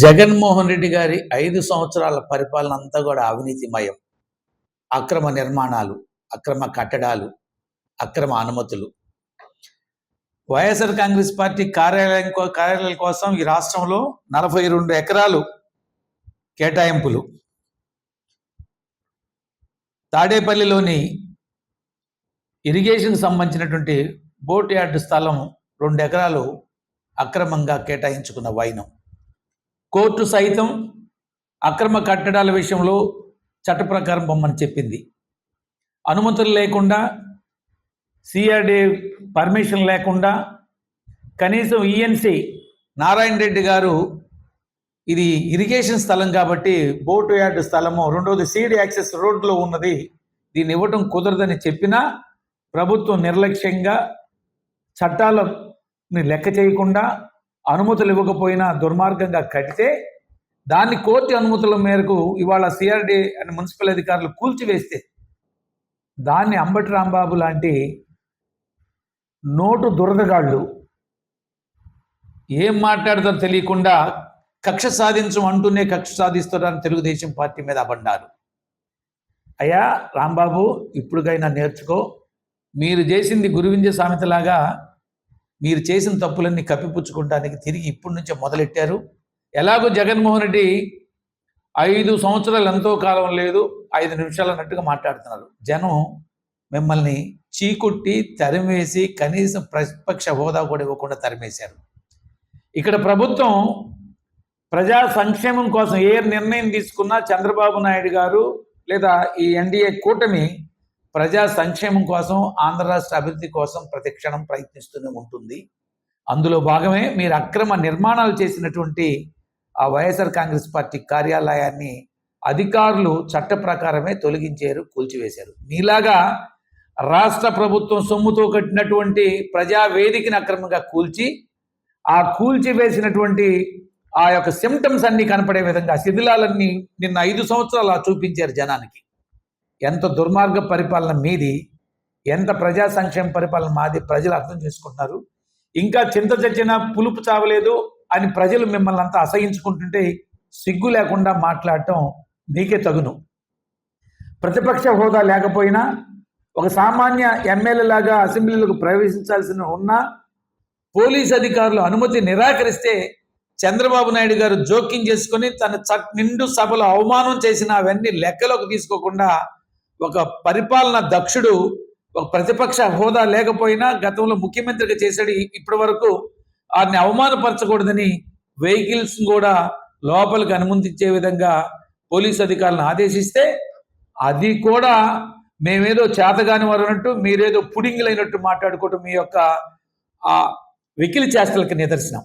జగన్మోహన్ రెడ్డి గారి ఐదు సంవత్సరాల పరిపాలన అంతా కూడా అవినీతిమయం. అక్రమ నిర్మాణాలు అక్రమ కట్టడాలు అక్రమ అనుమతులు. వైఎస్ఆర్ కాంగ్రెస్ పార్టీ కార్యాలయం కో- కార్యాలయాల కోసం ఈ రాష్ట్రంలో నలభై రెండు ఎకరాలు కేటాయింపులు. తాడేపల్లిలోని ఇరిగేషన్కి సంబంధించినటువంటి బోట్ యార్డ్ స్థలం రెండు ఎకరాలు అక్రమంగా కేటాయించుకున్న వైనం. కోర్టు సైతం అక్రమ కట్టడాల విషయంలో చట్ట ప్రకారం బొమ్మని చెప్పింది. అనుమతులు లేకుండా సిఆర్డి పర్మిషన్ లేకుండా కనీసం ఈఎన్సి నారాయణ రెడ్డి గారు ఇది ఇరిగేషన్ స్థలం కాబట్టి బోటు యార్డ్ స్థలము రెండోది సీడ్ యాక్సెస్ రోడ్లో ఉన్నది దీన్ని ఇవ్వటం కుదరదని చెప్పినా ప్రభుత్వం నిర్లక్ష్యంగా చట్టాలని లెక్క చేయకుండా అనుమతులు ఇవ్వకపోయినా దుర్మార్గంగా కడితే దాన్ని కోర్టు అనుమతుల మేరకు ఇవాళ సిఆర్డి అండ్ మున్సిపల్ అధికారులు కూల్చివేస్తే దాన్ని అంబటి రాంబాబు లాంటి నోటు దురదగాళ్ళు ఏం మాట్లాడతారో తెలియకుండా కక్ష సాధించం అంటూనే కక్ష సాధిస్తారని తెలుగుదేశం పార్టీ మీద అబడ్డారు అయ్యా రాంబాబు ఇప్పుడుకైనా నేర్చుకో. మీరు చేసింది గురువింజ సామెతలాగా మీరు చేసిన తప్పులన్నీ కప్పిపుచ్చుకోవడానికి తిరిగి ఇప్పటి నుంచే మొదలెట్టారు. ఎలాగో జగన్మోహన్ రెడ్డి ఐదు సంవత్సరాలు ఎంతో కాలం లేదు ఐదు నిమిషాలు అన్నట్టుగా మాట్లాడుతున్నారు. జనం మిమ్మల్ని చీకొట్టి తరిమేసి కనీసం ప్రతిపక్ష హోదా కూడా ఇవ్వకుండా తరిమేశారు. ఇక్కడ ప్రభుత్వం ప్రజా సంక్షేమం కోసం ఏ నిర్ణయం తీసుకున్నా చంద్రబాబు నాయుడు గారు లేదా ఈ ఎన్డీఏ కూటమి ప్రజా సంక్షేమం కోసం ఆంధ్ర రాష్ట్ర అభివృద్ధి కోసం ప్రతిక్షణం ప్రయత్నిస్తూనే ఉంటుంది. అందులో భాగమే మీరు అక్రమ నిర్మాణాలు చేసినటువంటి ఆ వైఎస్ఆర్ కాంగ్రెస్ పార్టీ కార్యాలయాన్ని అధికారులు చట్ట ప్రకారమే తొలగించారు కూల్చివేశారు. మీలాగా రాష్ట్ర ప్రభుత్వం సొమ్ముతో కట్టినటువంటి ప్రజావేదికని అక్రమంగా కూల్చి ఆ కూల్చివేసినటువంటి ఆ యొక్క సిమ్టమ్స్ అన్ని కనపడే విధంగా శిథిలాలన్నీ నిన్న ఐదు సంవత్సరాలు చూపించారు జనానికి. ఎంత దుర్మార్గ పరిపాలన మీది ఎంత ప్రజా సంక్షేమ పరిపాలన మాది ప్రజలు అర్థం చేసుకుంటున్నారు. ఇంకా చింత చచ్చిన పులుపు చావలేదు అని ప్రజలు మిమ్మల్ని అంతా అసహించుకుంటుంటే సిగ్గు లేకుండా మాట్లాడటం మీకే తగును. ప్రతిపక్ష హోదా లేకపోయినా ఒక సామాన్య ఎమ్మెల్యే లాగా అసెంబ్లీలకు ప్రవేశించాల్సిన ఉన్నా పోలీస్ అధికారులు అనుమతి నిరాకరిస్తే చంద్రబాబు నాయుడు గారు జోక్యం చేసుకొని తన చ- నిండు సభలో అవమానం చేసిన అవన్నీ లెక్కలోకి తీసుకోకుండా ఒక పరిపాలన దక్షుడు ఒక ప్రతిపక్ష హోదా లేకపోయినా గతంలో ముఖ్యమంత్రిగా చేశాడు. ఇప్పటి వరకు వారిని అవమానపరచకూడదని వెహికల్స్ కూడా లోపలికి అనుమతించే విధంగా పోలీస్ అధికారులను ఆదేశిస్తే అది కూడా మేమేదో చేతగాని వారు అన్నట్టు మీరేదో పుడింగులైనట్టు మాట్లాడుకోవటం మీ యొక్క ఆ వెకిలి చేష్టలకు నిదర్శనం.